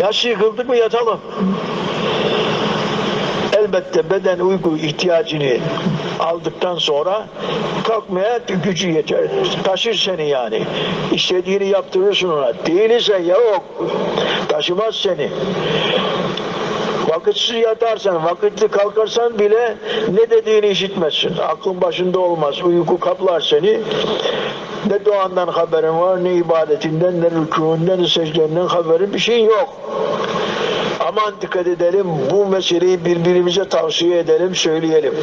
Yaşı yıkıldık mı yatalım. Elbette beden uyku ihtiyacını aldıktan sonra kalkmaya gücü yeter. Taşır seni yani. İstediğini yaptırırsın ona. Değilse yok. Taşımaz seni. Vakitsiz yatarsan, vakitli kalkarsan bile ne dediğini işitmezsin. Aklın başında olmaz. Uyku kaplar seni. Ne duandan haberin var, ne ibadetinden, ne rükûnden, ne secdenden haberin bir şey yok. Aman dikkat edelim, bu meseleyi birbirimize tavsiye edelim, söyleyelim.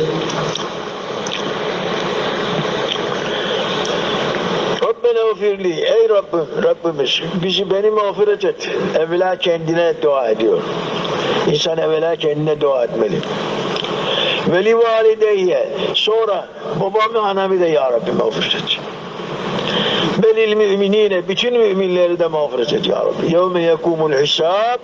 Rabbena ufirli, ey Rabbim, Rabbimiz bizi beni mağfiret et. Evvela kendine dua ediyor. İnsan evvela kendine dua etmeli. Veli valideyye, sonra babamı anamı da ya Rabbi mağfiret et. Belil müminine bütün müminleri de mağfiret et ya Rabbi. Yevme yekumul hesab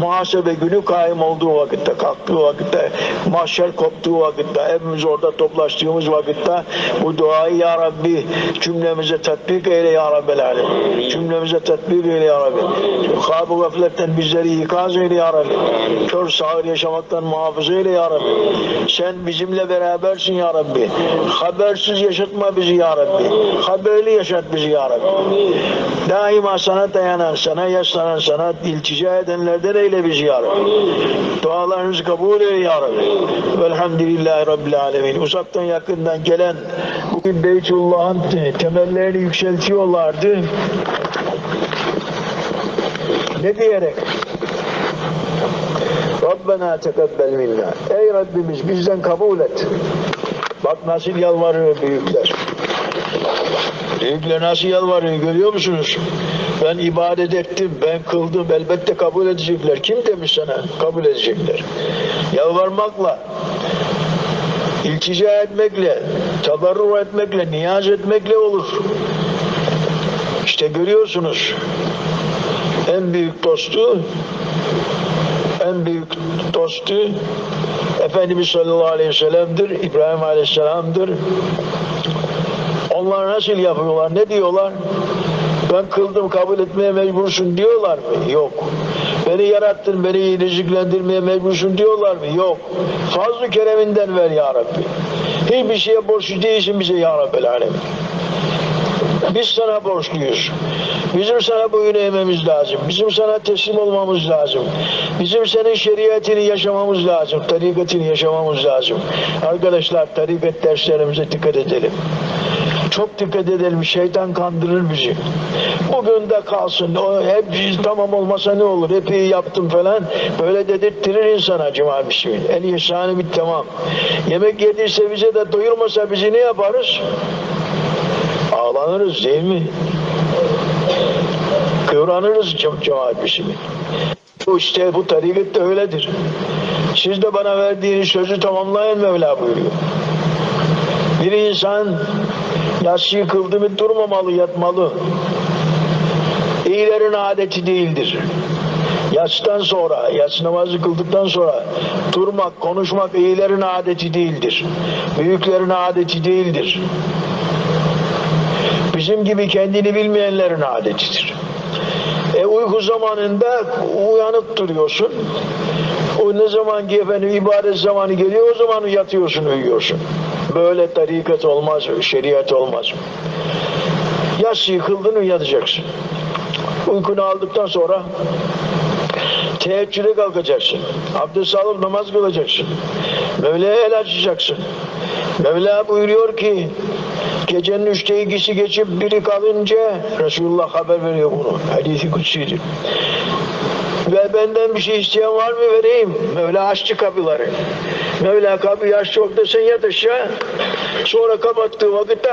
muhasebe günü kaim olduğu vakitte, kalktığı vakitte, mahşer koptuğu vakitte, hepimiz orada toplaştığımız vakitte bu duayı ya Rabbi cümlemize tatbik eyle ya Rabbi alem. Cümlemize tatbik eyle ya Rabbi. Kabı gafletten bizleri ikaz eyle ya Rabbi. Kör sağır yaşamaktan muhafaza eyle ya Rabbi. Sen bizimle berabersin ya Rabbi. Habersiz yaşatma bizi ya Rabbi. Haberli yaşat bizi ya Rabbi. Daima sana dayanan, sana yaslanan, sana iltica edenlerden eyle bizi ya Rabbi. Dualarınızı kabul eyle ya Rabbi. Velhamdülillahi Rabbil Alemin. Uzaktan yakından gelen bugün Beytullah'ın temellerini yükseltiyorlardı. Ne diyerek? Rabbena tekebbel minna. Ey Rabbimiz bizden kabul et. Bak nasıl yalvarıyor büyükler. Büyükler nasıl yalvarıyor görüyor musunuz? Ben ibadet ettim, ben kıldım, elbette kabul edecekler. Kim demiş sana? Kabul edecekler. Yalvarmakla, iltica etmekle, tabarru etmekle, niyaz etmekle olur. İşte görüyorsunuz en büyük dostu en büyük dostu Efendimiz sallallahu aleyhi ve sellem'dir, İbrahim aleyhisselam'dır. Onlar nasıl yapıyorlar? Ne diyorlar? Ben kıldım kabul etmeye mecbursun diyorlar mı? Yok. Beni yarattın, beni rızıklendirmeye mecbursun diyorlar mı? Yok. Fazl-ı kereminden ver ya Rabbi. Hiçbir şeye borçlu değilsin bize ya Rabbi alemin. Biz sana borçluyuz. Bizim sana boyun eğmemiz lazım. Bizim sana teslim olmamız lazım. Bizim senin şeriatini yaşamamız lazım. Tarikatini yaşamamız lazım. Arkadaşlar tarikat derslerimize dikkat edelim. Çok dikkat edelim. Şeytan kandırır bizi. Bugün de kalsın. O hep tamam olmasa ne olur? Hep iyi yaptım falan. Böyle dedirttirir insana Cemal Bismillah. El ihsanı bit tamam. Yemek yediyse bize de doyurmasa bizi ne yaparız? Ağlanırız değil mi? Kıvranırız ce cemaat bismi. Bu işte bu tarikat da öyledir. Siz de bana verdiğiniz sözü tamamlayın Mevla buyuruyor. Bir insan yatsı yıkıldı mı durmamalı, yatmalı. İyilerin adeti değildir. Yatsıdan sonra, yatsı namazı kıldıktan sonra durmak, konuşmak iyilerin adeti değildir. Büyüklerin adeti değildir. Bizim gibi kendini bilmeyenlerin adetidir. E uyku zamanında uyanıp duruyorsun. O ne zaman ki efendim ibadet zamanı geliyor o zaman yatıyorsun uyuyorsun. Böyle tarikat olmaz, şeriat olmaz. Yatsı yıkıldın yatacaksın. Uykunu aldıktan sonra teheccüde kalkacaksın. Abdest alıp namaz kılacaksın. Mevla'ya el açacaksın. Mevla buyuruyor ki gecenin üçte ikisi geçip biri kalınca Resulullah haber veriyor bunu. Hadisi kutsidir. Ve benden bir şey isteyen var mı vereyim. Mevla açtı kapıları. Mevla kapıyı açtı vakti sen yat aşağı. Sonra kapattığı vakitte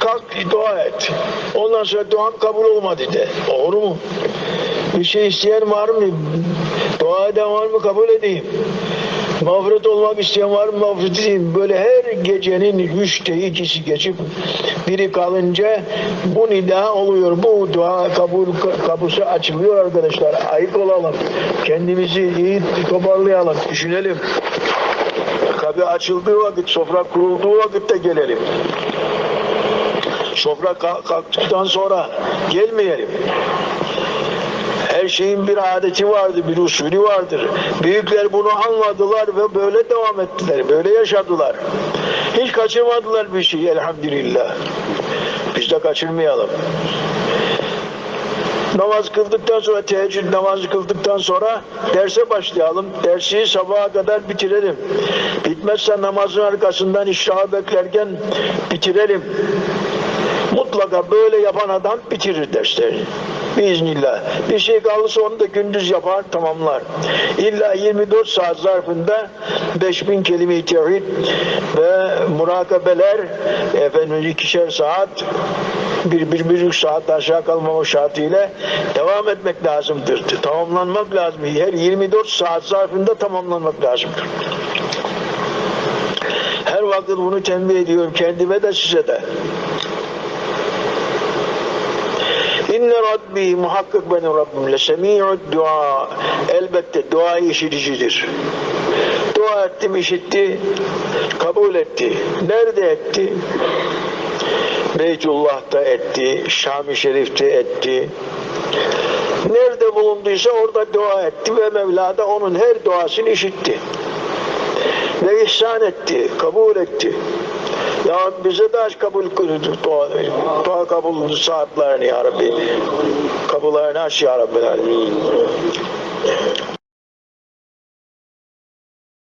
kalk dua et. Ondan sonra duam kabul olmadı de. Doğru mu? Bir şey isteyen var mı? Dua eden var mı? Kabul edeyim. Mağfiret olmak isteyen var mı? Mağfiret edeyim. Böyle her gecenin üçte ikisi geçip biri kalınca bu nida oluyor. Bu dua kabul kapısı açılıyor arkadaşlar. Ayık olalım. Kendimizi iyi toparlayalım. Düşünelim. Kapı açıldığı vakit, sofra kurulduğu vakitte gelelim. Sofra kalktıktan sonra gelmeyelim. Her şeyin bir adeti vardır, bir usulü vardır. Büyükler bunu anladılar ve böyle devam ettiler, böyle yaşadılar. Hiç kaçırmadılar bir şey elhamdülillah. Biz de kaçırmayalım. Namaz kıldıktan sonra, teheccüd namazı kıldıktan sonra derse başlayalım. Dersi sabaha kadar bitirelim. Bitmezse namazın arkasından işrahı beklerken bitirelim. Mutlaka böyle yapan adam bitirir derslerini. Biiznillah. Bir şey kalırsa onu da gündüz yapar, tamamlar. İlla 24 saat zarfında 5000 kelime-i tevhid ve murakabeler efendim ikişer saat bir, bir buçuk saat aşağı kalmama şartıyla devam etmek lazımdır. Tamamlanmak lazım. Her 24 saat zarfında tamamlanmak lazımdır. Her vakit bunu tembih ediyorum kendime de size de. İnne Rabbi muhakkak benim Rabbim le semi'ud dua. Elbette dua işiticidir. Dua ettim işitti, kabul etti. Nerede etti? Beytullah'ta etti, Şam-ı Şerif'te etti. Nerede bulunduysa orada dua etti ve Mevla da onun her duasını işitti. Ve ihsan etti, kabul etti. Ya bize de aç kabul dua, dua kabul saatlerini ya Rabbi. Kapılarını aç ya Rabbi.